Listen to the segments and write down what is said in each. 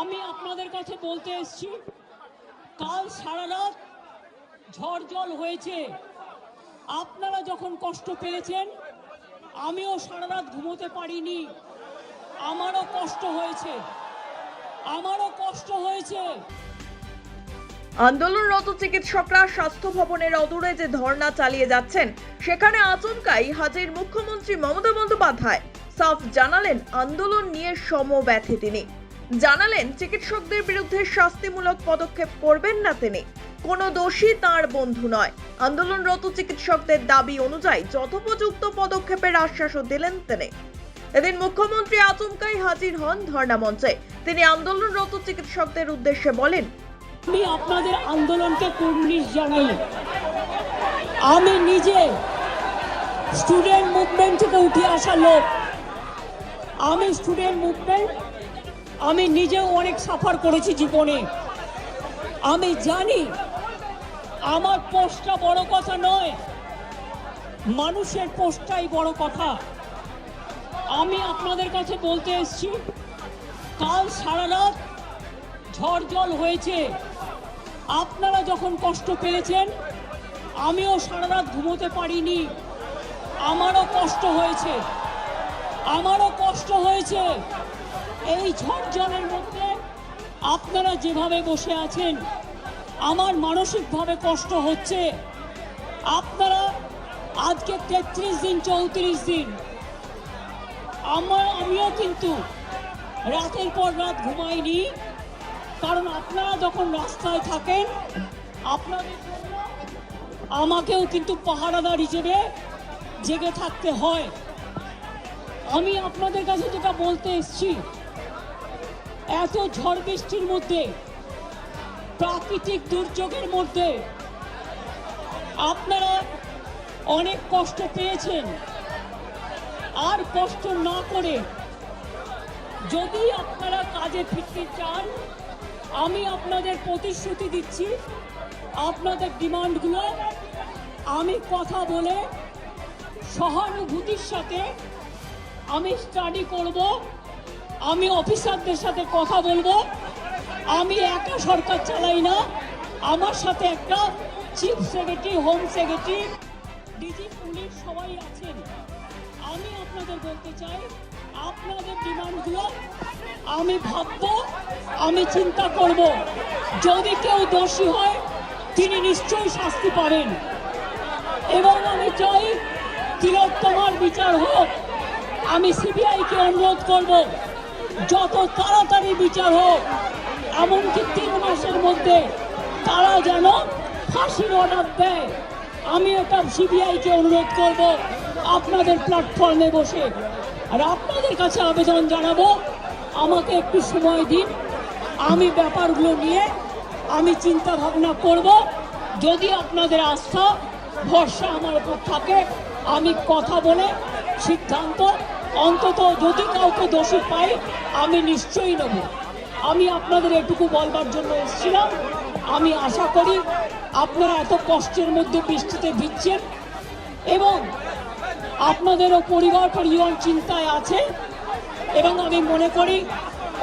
আমি আপনাদের কাছে বলতে এসছি, কাল সারা রাত ঝড় জল হয়েছে। আপনারা যখন কষ্ট পেয়েছেন, আমিও সারা রাত ঘুমোতে পারিনি। আমারও কষ্ট হয়েছে। আমারও কষ্ট হয়েছে। আন্দোলনরত চিকিৎসকরা স্বাস্থ্য ভবনের অদূরে যে ধর্ণা চালিয়ে যাচ্ছেন, সেখানে আচমকাই হাজির মুখ্যমন্ত্রী মমতা বন্দ্যোপাধ্যায়। সাফ জানালেন, আন্দোলন নিয়ে সমব্যথে তিনি। জানালেন, চিকিৎসকদের বিরুদ্ধে শাস্তিমূলক পদক্ষেপ করবেন না তিনি। কোনো দোষী তার বন্ধু নয়। আন্দোলনরত চিকিৎসকদের দাবি অনুযায়ী যথোপযুক্ত পদক্ষেপের আশ্বাসও দিলেন তিনি। এদিন মুখ্যমন্ত্রী আচমকাই হাজির হন ধর্ণা মঞ্চে। তিনি আন্দোলনরত চিকিৎসকদের উদ্দেশ্যে বলেন, আমি আপনাদের আন্দোলনকে কুর্নিশ জানাই। আমি নিজে স্টুডেন্ট মুভমেন্ট থেকে উঠে আসা লোক। আমি স্টুডেন্ট মুভমেন্ট আমি নিজেও অনেক সাফার করেছি জীবনে। আমি জানি, আমার পোস্টটা বড় কথা নয়, মানুষের পোস্টটাই বড় কথা। আমি আপনাদের কাছে বলতে এসেছি, কাল সারা রাত ঝড় জল হয়েছে। আপনারা যখন কষ্ট পেয়েছেন, আমিও সারা রাত ঘুমোতে পারিনি। আমারও কষ্ট হয়েছে। আমারও কষ্ট হয়েছে। এই ঝড় জলের মধ্যে আপনারা যেভাবে বসে আছেন, আমার মানসিকভাবে কষ্ট হচ্ছে। আপনারা আজকে তেত্রিশ দিন, চৌত্রিশ দিন, আমার, আমিও কিন্তু রাতের পর রাত ঘুমাইনি, কারণ আপনারা যখন রাস্তায় থাকেন, আপনাদের আমাকেও কিন্তু পাহারাদার হিসেবে জেগে থাকতে হয়। আমি আপনাদের কাছে যেটা বলতে এসেছি এত ঝড় বৃষ্টির মধ্যে, প্রাকৃতিক দুর্যোগের মধ্যে আপনারা অনেক কষ্ট পেয়েছেন। আর কষ্ট না করে যদি আপনারা কাজে ফিরতে চান, আমি আপনাদের প্রতিশ্রুতি দিচ্ছি, আপনাদের ডিমান্ডগুলো আমি কথা বলে সহানুভূতির সাথে আমি স্টাডি করব। আমি অফিসারদের সাথে কথা বলব। আমি একা সরকার চালাই না। আমার সাথে একটা chief secretary, home secretary, DG police সবাই আছেন। আমি আপনাদের বলতে চাই, আপনাদের ডিমান্ডগুলো আমি ভাববো, আমি চিন্তা করব। যদি কেউ দোষী হয়, তিনি নিশ্চয়ই শাস্তি পাবেন। এবং আমি চাই তিলোত্তমার বিচার হোক। আমি সিবিআইকে অনুরোধ করব। যত তাড়াতাড়ি বিচার হোক, এমনকি তিন মাসের মধ্যে তারা যেন ফাঁসির অর্ডার দেয়, আমি এটা সিবিআইকে অনুরোধ করব, আপনাদের প্ল্যাটফর্মে বসে। আর আপনাদের কাছে আবেদন জানাব, আমাকে একটু সময় দিন, আমি ব্যাপারগুলো নিয়ে আমি চিন্তা ভাবনা করব। যদি আপনাদের আস্থা, ভরসা আমার উপর থাকে, আমি কথা বলে সিদ্ধান্ত অন্তত যদি কাউকে দোষী পাই, আমি নিশ্চয়ই নেব। আমি আপনাদের এটুকু বলবার জন্য এসেছিলাম। আমি আশা করি আপনারা এত কষ্টের মধ্যে বৃষ্টিতে ভিজছেন এবং আপনাদেরও পরিবার পরিজন চিন্তায় আছে এবং আমি মনে করি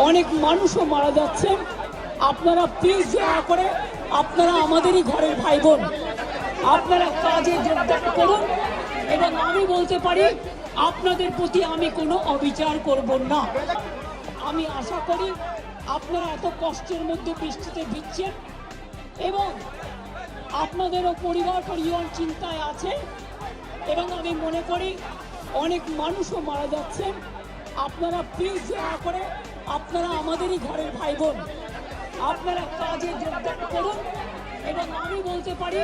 অনেক মানুষও মারা যাচ্ছে আপনারা প্লিজ দয়া করে আপনারা আমাদেরই ঘরের ভাই বোন, আপনারা কাজে যোগদান করুন। এবং আমি বলতে পারি আপনাদের প্রতি আমি কোনো অবিচার করব না। আমি আশা করি আপনারা এত কষ্টের মধ্যে বৃষ্টিতে ভিজছেন এবং আপনাদেরও পরিবার পরিজন চিন্তায় আছে এবং আমি মনে করি অনেক মানুষও মারা যাচ্ছেন। আপনারা প্লিজ দয়া করে আপনারা আমাদেরই ঘরের ভাই বোন, আপনারা কাজে যোগদান করুন এবং আমি বলতে পারি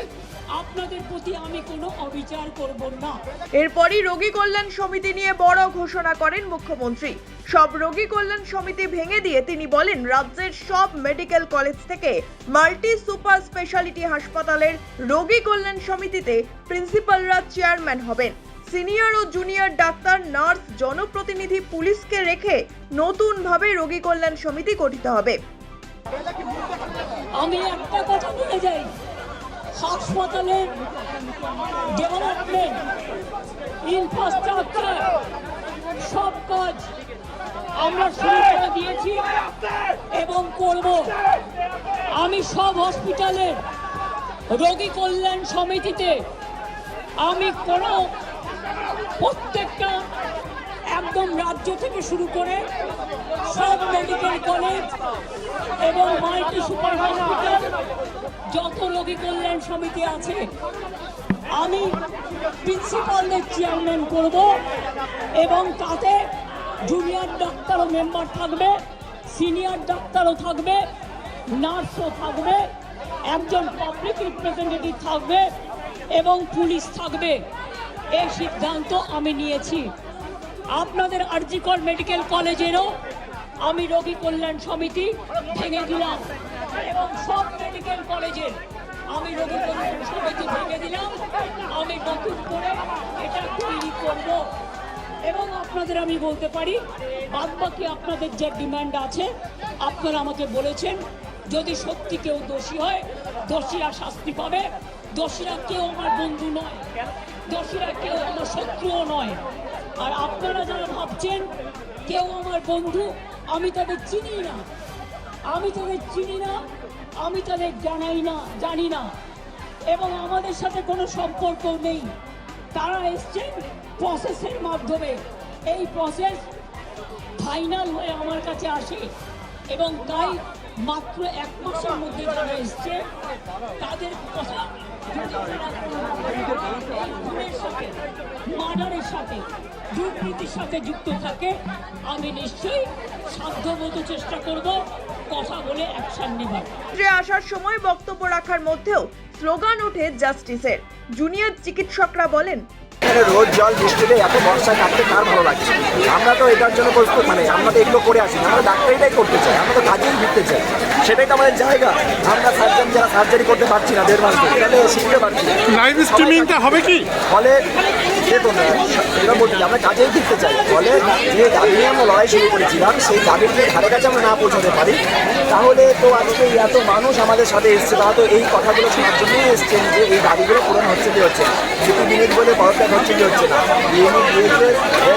আপনাদের প্রতি আমি কোনো অবিচার করব না। এরপরই রোগী কল্যাণ সমিতি নিয়ে বড় ঘোষণা করেন মুখ্যমন্ত্রী। সব রোগী কল্যাণ সমিতি ভেঙে দিয়ে তিনি বলেন রাজ্যের সব মেডিকেল কলেজ থেকে মাল্টি সুপার স্পেশালিটি হাসপাতালের রোগী কল্যাণ সমিতিতে প্রিন্সিপালরা চেয়ারম্যান হবেন। সিনিয়র ও জুনিয়র ডাক্তার নার্স জনপ্রতিনিধি পুলিশকে রেখে নতুনভাবে রোগী কল্যাণ সমিতি গঠিত হবে। আমি একটা কথা বলে যাই হাসপাতালের ডেভেলপমেন্ট ইনফ্রাস্ট্রাকচার সব কাজ আমরা শুরু করে দিয়েছি এবং করব। আমি সব হসপিটালের রোগী কল্যাণ সমিতিতে আমি কোনো প্রত্যেকটা একদম রাজ্য থেকে শুরু করে সব মেডিকেল কলেজ এবং মাল্টি সুপার সমিতি আছে, আমি প্রিন্সিপালদের চেয়ারম্যান করব এবং তাতে জুনিয়র ডাক্তারও মেম্বার থাকবে সিনিয়র ডাক্তারও থাকবে নার্সও থাকবে, একজন পাবলিক রিপ্রেজেন্টেটিভ থাকবে এবং পুলিশ থাকবে। এই সিদ্ধান্ত আমি নিয়েছি। আপনাদের আরজিকর মেডিকেল কলেজেরও আমি রোগী কল্যাণ সমিতি ভেঙে দিলাম এবং সব মেডিকেল কলেজের আমি কল্যাণ সমিতি ভেঙে দিলাম, আমি নতুন করে এটা তৈরি করব। এবং আপনাদের আমি বলতে পারি বাদ বাকি আপনাদের যে ডিমান্ড আছে, আপনারা আমাকে বলেছেন, যদি সত্যি কেউ দোষী হয়, দোষীরা শাস্তি পাবে। দোষীরা কেউ আমার বন্ধু নয়, দোষীরা কেউ আমার শত্রুও নয়। আর আপনারা যারা ভাবছেন কেউ আমার বন্ধু, আমি তাদের চিনি না, আমি তাদের চিনি না আমি তাদের জানাই না, জানি না। এবং আমাদের সাথে কোনো সম্পর্ক নেই। তারা এসছেন প্রসেসের মাধ্যমে। এই প্রসেস ফাইনাল হয়ে আমার কাছে আসে। এবং তাই মাত্র এক মাসের মধ্যে যারা এসছে, তাদের তারা মার্ডারের সাথে, দুর্নীতির সাথে যুক্ত থাকে। আমি নিশ্চয়ই সাধ্যমতো চেষ্টা করব কথা বলে অ্যাকশন নেবার। আসার সময় বক্তব্য রাখার মধ্যেও স্লোগান ওঠে জাস্টিসের। জুনিয়র চিকিৎসকরা বলেন এখানে রোজ জল বৃষ্টিতে এত বর্ষায় কাটতে কার ভালো লাগছে? আমরা তো এটার জন্য প্রস্তুত মানে আমরা তো এগুলো করে আসি আমরা ডাক্তারিটাই করতে চাই আমরা তো কাজেই ফিরতে চাই। সেটাই তো আমাদের জায়গা। আমরা সার্জন যারা সার্জারি করতে পারছি না দেড় মাস ধরে শিখতে পারছি না। লাইভ স্ট্রিমিংটা হবে কি? ফলে দেখুন এটা বলতে আমরা কাজেই দেখতে চাই। বলে যে দাবি নিয়ে আমরা লড়াই শুরু করেছিলাম, সেই দাবির ধারে কাছে আমরা না পৌঁছাতে পারি, তাহলে তো আজকে এত মানুষ আমাদের সাথে এসছে, তারা তো এই কথাগুলো শোনার জন্যই এসছেন যে এই দাবিগুলো পূরণ হচ্ছে কি হচ্ছে না। মিনিট বলে বরফ হচ্ছে কি হচ্ছে না।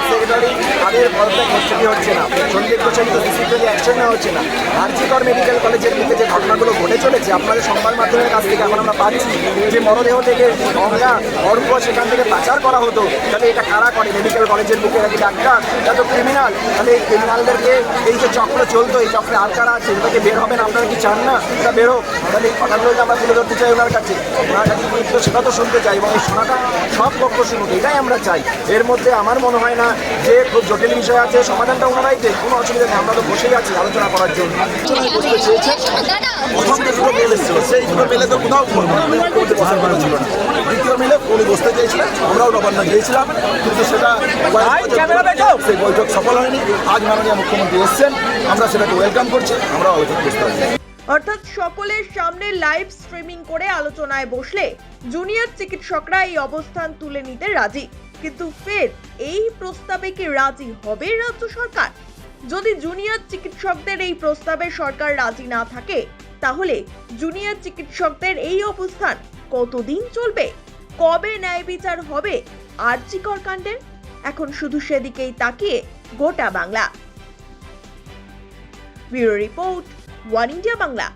সেক্রেটারি তাদের হচ্ছে কি হচ্ছে না। সন্দীপ প্রচলিত ডিসিপ্লিনারি অ্যাকশন নেওয়া হচ্ছে না। আরজিকর মেডিকেল কলেজের মধ্যে যে ঘটনাগুলো ঘটে চলেছে, আপনাদের সংবাদ মাধ্যমের কাছ থেকে এখন আমরা পাচ্ছি যে মরদেহ থেকে গঙ্গা অর্ঘ সেখান থেকে পাচার করা হতো। তাহলে এটা কারা করে? মেডিকেল কলেজের বুকে নাকি ডাক্তার? এটা তো ক্রিমিনাল তাহলে এই ক্রিমিনালদেরকে এই যে চক্র চলতো, এই চক্রে আর কারা আছে? এটাকে বের হবেন, আপনারা কি চান না? এটা বেরো তাহলে এই কথাগুলো আমরা তুলে ধরতে চাই ওনার কাছে। ওনার কাছে কিন্তু সেটা তো শুনতে চাই এবং এই শোনাটা সব পক্ষ শুনুক, এটাই আমরা চাই। এর মধ্যে আমার মনে হয় না যে খুব জটিল বিষয় আছে সমাধানটা ওনারাই দেন কোনো অসুবিধা নেই আমরা তো বসেই আছি আলোচনা করার জন্য। আলোচনায় চেয়েছে প্রথম যে দুটো মেল এসেছিল সেই দুটো মেলে তো কোথাও বসার কথা ছিল না দ্বিতীয় মেলে উনি বসতে চেয়েছিলেন আমরাও নবান্ন গিয়েছিলাম কিন্তু সেটা সেই বৈঠক সফল হয়নি। আজ মাননীয় মুখ্যমন্ত্রী এসছেন আমরা সেটাকে ওয়েলকাম করছি আমরা আলোচনা বসতে পারি অর্থাৎ সকলের সামনে লাইভ স্ট্রিমিং করে আলোচনায় বসলে জুনিয়র চিকিৎসকরা এই অবস্থান তুলে নিতে রাজি। কিন্তু ফের এই প্রস্তাবে কি রাজি হবে রাজ্য সরকার? যদি জুনিয়র চিকিৎসকদের এই প্রস্তাবে সরকার রাজি না থাকে, তাহলে জুনিয়র চিকিৎসকদের এই অবস্থান কতদিন চলবে? কবে ন্যায় বিচার হবে আর্চিকর কাণ্ডের এখন শুধু সেদিকেই তাকিয়ে গোটা Bangla. Bureau report, One India Bangla.